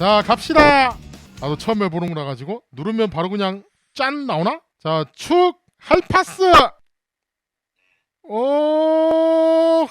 자 갑시다. 나도 처음 해보는 거라 가지고 누르면 바로 그냥 짠 나오나? 자축 할파스. 오.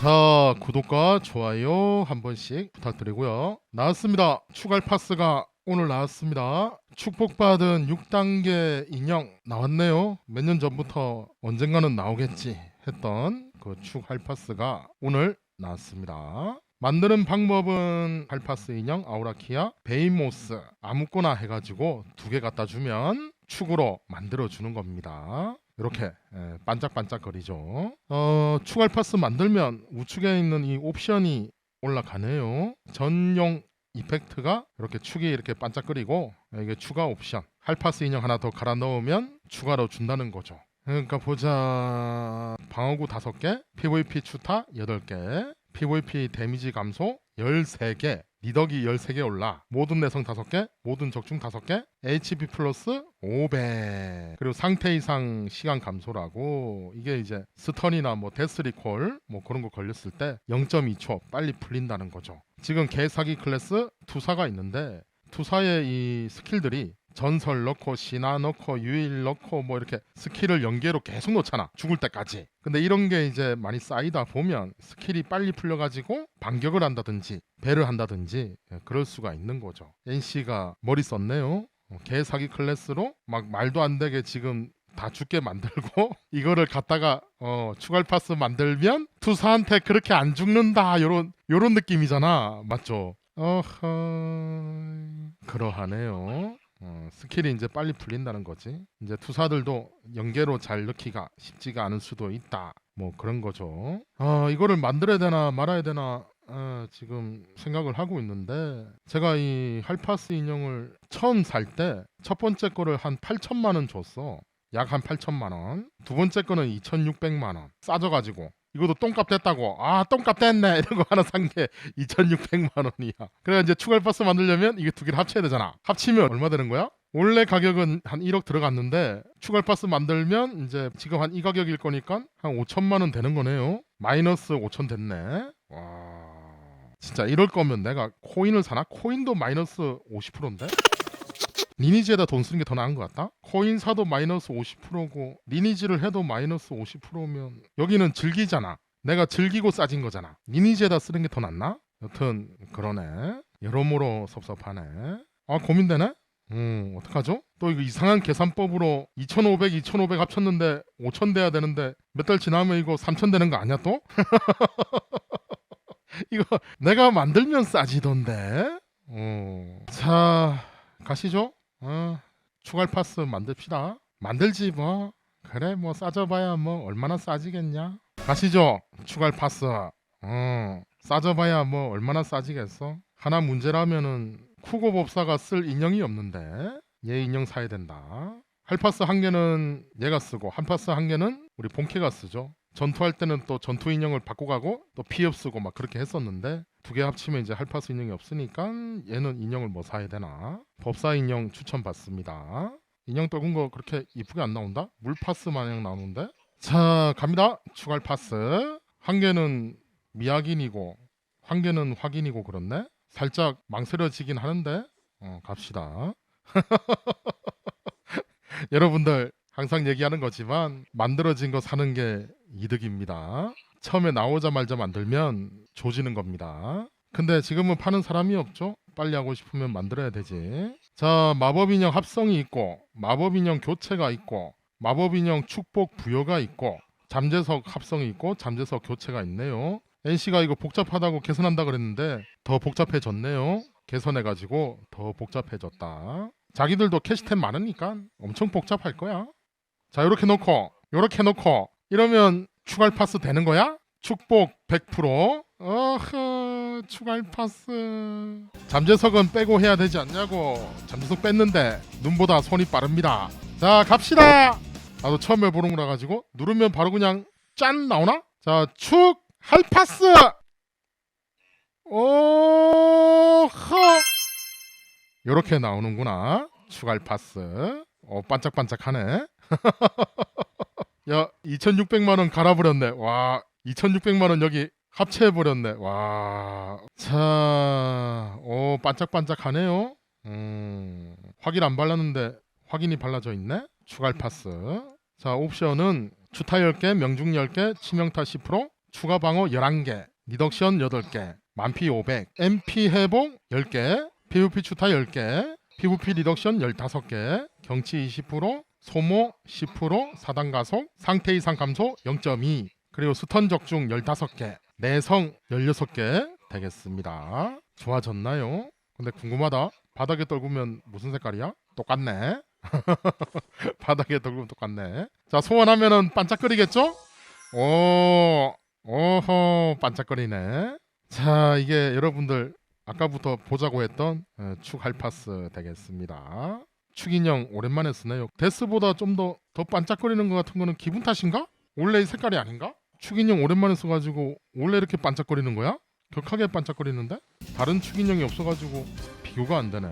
자 구독과 좋아요 한 번씩 부탁드리고요. 나왔습니다. 추갈 파스가 오늘 나왔습니다 축복받은 6단계 인형 나왔네요 몇 년 전부터 언젠가는 나오겠지 했던 그 축 할 파스가 오늘 나왔습니다 만드는 방법은 할파스 인형 아우라키아 베이모스 아무거나 해가지고 두 개 갖다 주면 축으로 만들어 주는 겁니다 이렇게 예, 반짝반짝거리죠. 어, 추갈파스 만들면 우측에 있는 이 옵션이 올라가네요. 전용 이펙트가 이렇게 축이 이렇게 반짝거리고 이게 추가 옵션. 할파스 인형 하나 더 갈아 넣으면 추가로 준다는 거죠. 그러니까 보자 방어구 5개, PVP 추타 8개, PVP 데미지 감소 13개, 리더기 13개 올라, 모든 내성 5개, 모든 적중 5개, HP 플러스 500. 그리고 상태 이상 시간 감소라고 이게 이제 스턴이나 뭐 데스리콜 뭐 그런 거 걸렸을 때 0.2초 빨리 풀린다는 거죠. 지금 개사기 클래스 투사가 있는데 투사의 이 스킬들이 전설 넣고 신화 넣고 유일 넣고 뭐 이렇게 스킬을 연계로 계속 넣잖아 죽을 때까지. 근데 이런 게 이제 많이 쌓이다 보면 스킬이 빨리 풀려가지고 반격을 한다든지 배를 한다든지 예, 그럴 수가 있는 거죠. NC가 머리 썼네요. 어, 개사기 클래스로 막 말도 안 되게 지금 다 죽게 만들고 이거를 갖다가 어 추갈 파스 만들면 투사한테 그렇게 안 죽는다 요런 요런 느낌이잖아. 맞죠? 어허 그러하네요 어, 스킬이 이제 빨리 풀린다는 거지. 이제 투사들도 연계로 잘 넣기가 쉽지가 않을 수도 있다. 뭐 그런 거죠. 아 이거를 만들어야 되나 말아야 되나 아, 지금 생각을 하고 있는데 제가 이 할파스 인형을 처음 살 때 첫 번째 거를 한 8천만 원 줬어. 약 한 8천만 원. 두 번째 거는 2,600만 원. 싸져가지고 이것도 똥값 됐다고. 아, 똥값 됐네. 이런 거 하나 산 게 2,600만 원이야. 그래 이제 추가 버스 만들려면 이게 두 개를 합쳐야 되잖아. 합치면 얼마 되는 거야? 원래 가격은 한 1억 들어갔는데 추가 버스 만들면 이제 지금 한 이 가격일 거니까 한 5천만 원 되는 거네요. 마이너스 5천 됐네. 와. 진짜 이럴 거면 내가 코인을 사나? 코인도 마이너스 50%인데? 리니지에다 돈 쓰는 게 더 나은 것 같다? 코인 사도 마이너스 50%고 리니지를 해도 마이너스 50%면 여기는 즐기잖아. 내가 즐기고 싸진 거잖아. 리니지에다 쓰는 게 더 낫나? 여튼 그러네. 여러모로 섭섭하네. 아 고민되네? 음 어떡하죠? 또 이거 이상한 계산법으로 2,500, 2,500 합쳤는데 5,000 돼야 되는데 몇 달 지나면 이거 3,000 되는 거 아니야 또? 이거 내가 만들면 싸지던데. 어. 자 가시죠. 어, 추갈 파스 만듭시다. 만들지 뭐. 그래 뭐 싸져봐야 뭐 얼마나 싸지겠냐. 가시죠. 추갈 파스. 어, 싸져봐야 뭐 얼마나 싸지겠어. 하나 문제라면은 쿠고 법사가 쓸 인형이 없는데 얘 인형 사야 된다. 할파스 한 개는 얘가 쓰고 한 파스 한 개는 우리 본캐가 쓰죠. 전투할 때는 또 전투 인형을 바꿔 가고 또 피업 쓰고 막 그렇게 했었는데 두 개 합치면 이제 할파스 인형이 없으니까 얘는 인형을 뭐 사야 되나? 법사 인형 추천 받습니다. 인형 떡은 거 그렇게 이쁘게 안 나온다? 물파스 마냥 나오는데? 자 갑니다. 추갈 파스 한 개는 미확인이고 한 개는 확인이고 그렇네. 살짝 망설여지긴 하는데 어, 갑시다. 여러분들 항상 얘기하는 거지만 만들어진 거 사는 게 이득입니다. 처음에 나오자마자 만들면 조지는 겁니다. 근데 지금은 파는 사람이 없죠? 빨리 하고 싶으면 만들어야 되지. 자, 마법 인형 합성이 있고, 마법 인형 교체가 있고, 마법 인형 축복 부여가 있고, 잠재석 합성이 있고, 잠재석 교체가 있네요. NC가 이거 복잡하다고 개선한다 그랬는데 더 복잡해졌네요. 개선해가지고 더 복잡해졌다. 자기들도 캐시템 많으니까 엄청 복잡할 거야. 자, 이렇게 놓고, 이렇게 놓고, 이러면 추갈 파스 되는 거야? 축복 100%. 어허, 추갈 파스. 잠재석은 빼고 해야 되지 않냐고. 잠재석 뺐는데 눈보다 손이 빠릅니다. 자, 갑시다. 나도 처음 해보는 거라 가지고 누르면 바로 그냥 짠 나오나? 자, 축 할파스. 오허. 요렇게 나오는구나. 추갈 파스. 어 반짝반짝하네. 야 2,600만 원 갈아버렸네. 와 2,600만 원 여기 합체해버렸네. 와. 자, 오 반짝반짝하네요. 음, 확인 안 발랐는데 확인이 발라져 있네. 추갈 파스. 자, 옵션은 주타 10개, 명중 10개, 치명타 10%, 추가 방어 11개, 리덕션 8개, 만피 500, MP 회복 10개, PVP 추타 10개, PVP 리덕션 15개, 경치 20%, 소모 10%, 사단 가속, 상태 이상 감소 0.2, 그리고 스턴 적중 15개, 내성 16개 되겠습니다. 좋아졌나요? 근데 궁금하다. 바닥에 떨구면 무슨 색깔이야? 똑같네. 바닥에 떨구면 똑같네. 자, 소환하면은 반짝거리겠죠? 오, 오호, 반짝거리네. 자, 이게 여러분들 아까부터 보자고 했던 어, 축 할파스 되겠습니다. 축인형 오랜만에 쓰네요. 데스보다 좀 더 더 반짝거리는 것 같은 거는 기분 탓인가? 원래 이 색깔이 아닌가? 축인형 오랜만에 써가지고 원래 이렇게 반짝거리는 거야? 격하게 반짝거리는데? 다른 축인형이 없어가지고 비교가 안 되네.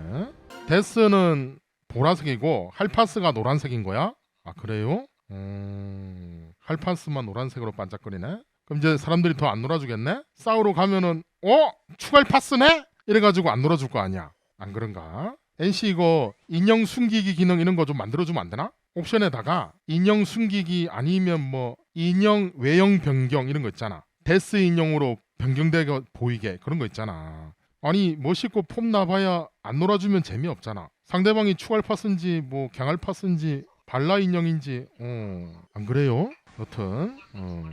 데스는 보라색이고 할파스가 노란색인 거야? 아 그래요? 음... 할파스만 노란색으로 반짝거리네. 그럼 이제 사람들이 더 안 놀아주겠네? 싸우러 가면은 어? 추갈 파스네? 이래가지고 안 놀아줄 거 아니야? 안 그런가? NC 이거 인형 숨기기 기능 이런 거 좀 만들어주면 안 되나? 옵션에다가 인형 숨기기 아니면 뭐 인형 외형 변경 이런 거 있잖아. 데스 인형으로 변경되게 보이게 그런 거 있잖아. 아니 멋있고 폼 나봐야 안 놀아주면 재미없잖아. 상대방이 추갈 파스인지 뭐 갱할 파스인지 발라 인형인지 어, 안 그래요? 여튼 어,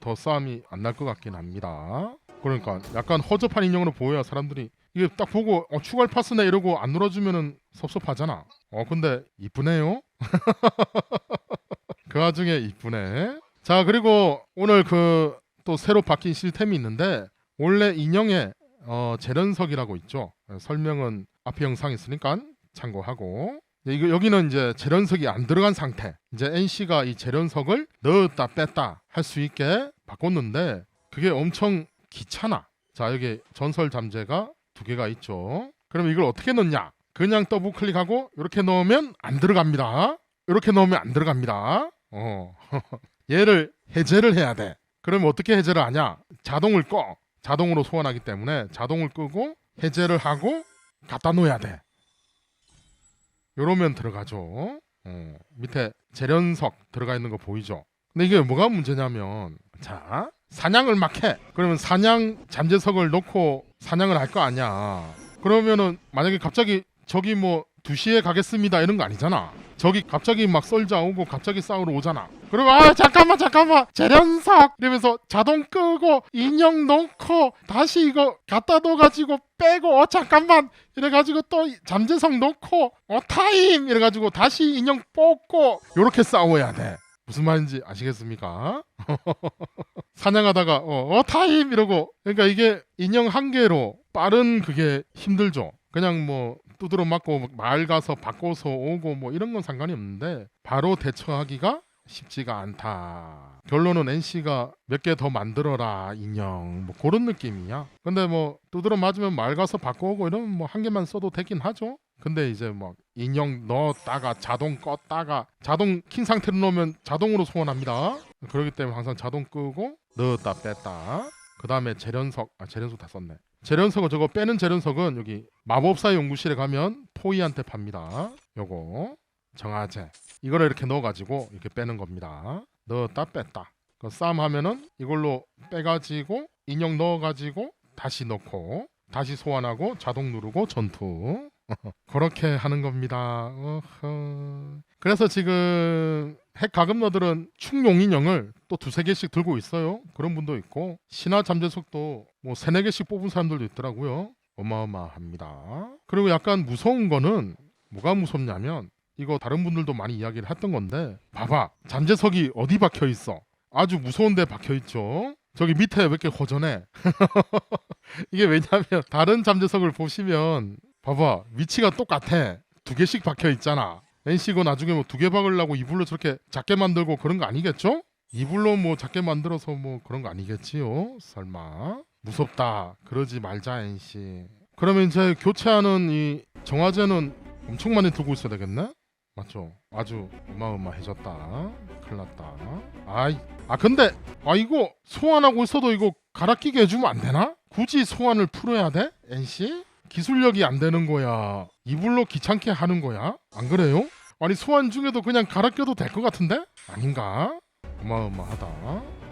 더 싸움이 안 날 것 같긴 합니다. 그러니까 약간 허접한 인형으로 보여야 사람들이 이게 딱 보고 어, 추갈 파스네 이러고 안 놀아주면은 섭섭하잖아. 어 근데 이쁘네요. 그 와중에 이쁘네. 자 그리고 오늘 그 또 새로 바뀐 시스템이 있는데 원래 인형에 어, 재련석이라고 있죠. 설명은 앞에 영상 있으니까 참고하고 네, 이거 여기는 이제 재련석이 안 들어간 상태. 이제 NC가 이 재련석을 넣었다 뺐다 할 수 있게 바꿨는데 그게 엄청 귀찮아. 자 여기 전설 잠재가 두 개가 있죠. 그럼 이걸 어떻게 넣냐? 그냥 더블 클릭하고 이렇게 넣으면 안 들어갑니다. 이렇게 넣으면 안 들어갑니다. 어. 얘를 해제를 해야 돼. 그러면 어떻게 해제를 하냐? 자동을 꺼. 자동으로 소환하기 때문에 자동을 끄고 해제를 하고 갖다 놓아야 돼. 요러면 들어가죠. 어, 밑에 재련석 들어가 있는 거 보이죠? 근데 이게 뭐가 문제냐면 자 사냥을 막 해. 그러면 사냥 잠재석을 놓고 사냥을 할 거 아니야. 그러면은 만약에 갑자기 저기 뭐 2시에 가겠습니다 이런 거 아니잖아. 저기 갑자기 막 썰자 오고 갑자기 싸우러 오잖아. 그러면 아 잠깐만 잠깐만 재련석 이러면서 자동 끄고 인형 놓고 다시 이거 갖다 놓아가지고 빼고 어 잠깐만 이래가지고 또 잠재석 놓고 어 타임 이래가지고 다시 인형 뽑고 요렇게 싸워야 돼. 무슨 말인지 아시겠습니까? 사냥하다가 어, 어 타임 이러고 그러니까 이게 인형 한 개로 빠른 그게 힘들죠. 그냥 뭐 두드러 맞고 마을 가서 바꿔서 오고 뭐 이런 건 상관이 없는데 바로 대처하기가 쉽지가 않다. 결론은 NC가 몇 개 더 만들어라 인형 뭐 그런 느낌이야. 근데 뭐 두드러 맞으면 마을 가서 바꿔오고 이러면 뭐 한 개만 써도 되긴 하죠. 근데 이제 뭐 인형 넣었다가 자동 껐다가 자동 킨 상태로 놓으면 자동으로 소환합니다. 그렇기 때문에 항상 자동 끄고 넣었다 뺐다. 그 다음에 재련석 아 재련석 다 썼네. 재련석은 저거 빼는 재련석은 여기 마법사 연구실에 가면 토이한테 팝니다. 요거 정화제 이거를 이렇게 넣어가지고 이렇게 빼는 겁니다. 넣었다 뺐다. 그 싸움 하면은 이걸로 빼가지고 인형 넣어가지고 다시 넣고 다시 소환하고 자동 누르고 전투 그렇게 하는 겁니다. 어허. 그래서 지금 핵 가금러들은 충용 인형을 또 두세 개씩 들고 있어요. 그런 분도 있고 신화 잠재석도 뭐 세네 개씩 뽑은 사람들도 있더라고요. 어마어마합니다. 그리고 약간 무서운 거는 뭐가 무섭냐면 이거 다른 분들도 많이 이야기를 했던 건데 봐봐 잠재석이 어디 박혀 있어 아주 무서운 데 박혀 있죠 저기 밑에 왜 이렇게 허전해 이게 왜냐면 다른 잠재석을 보시면 봐봐 위치가 똑같아 두 개씩 박혀 있잖아 NC고 나중에 뭐 두 개 박으려고 이불로 저렇게 작게 만들고 그런 거 아니겠죠? 이불로 뭐 작게 만들어서 뭐 그런 거 아니겠지요? 설마 무섭다 그러지 말자 NC 그러면 이제 교체하는 이 정화제는 엄청 많이 들고 있어야 되겠네? 맞죠? 아주 어마어마해졌다. 큰일 났다. 아이, 아 근데 아 이거 소환하고 있어도 이거 갈아 끼게 해주면 안 되나? 굳이 소환을 풀어야 돼? NC? 기술력이 안 되는 거야. 이불로 귀찮게 하는 거야? 안 그래요? 아니 소환 중에도 그냥 갈아 껴도 될 것 같은데? 아닌가? 어마어마하다.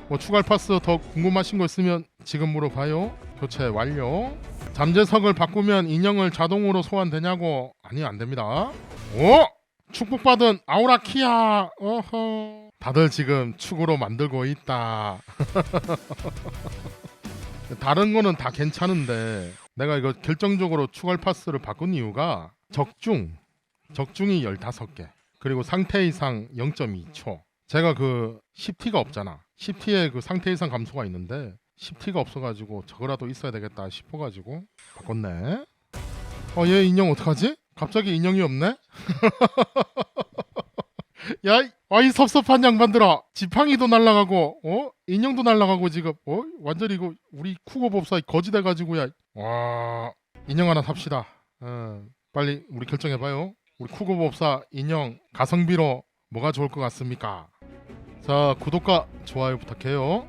뭐 추가 파스 더 궁금하신 거 있으면 지금 물어봐요. 교체 완료. 잠재석을 바꾸면 인형을 자동으로 소환되냐고? 아니 안 됩니다. 오! 축복받은 아우라 키야. 어허. 다들 지금 축으로 만들고 있다. 다른 거는 다 괜찮은데 내가 이거 결정적으로 추가 파스를 바꾼 이유가 적중 적중이 15개 그리고 상태 이상 0.2초 제가 그 10T가 없잖아 10T에 그 상태 이상 감소가 있는데 10T가 없어가지고 저거라도 있어야 되겠다 싶어가지고 바꿨네 어 얘 인형 어떡하지? 갑자기 인형이 없네? 야, 이- 아, 이 섭섭한 양반들아. 지팡이도 날라가고, 어? 인형도 날라가고 지금, 어? 완전히 이거 우리 쿠고 법사 거지 돼가지고 야. 와, 인형 하나 삽시다. 어, 빨리 우리 결정해봐요. 우리 쿠고 법사 인형 가성비로 뭐가 좋을 것 같습니까? 자, 구독과 좋아요 부탁해요.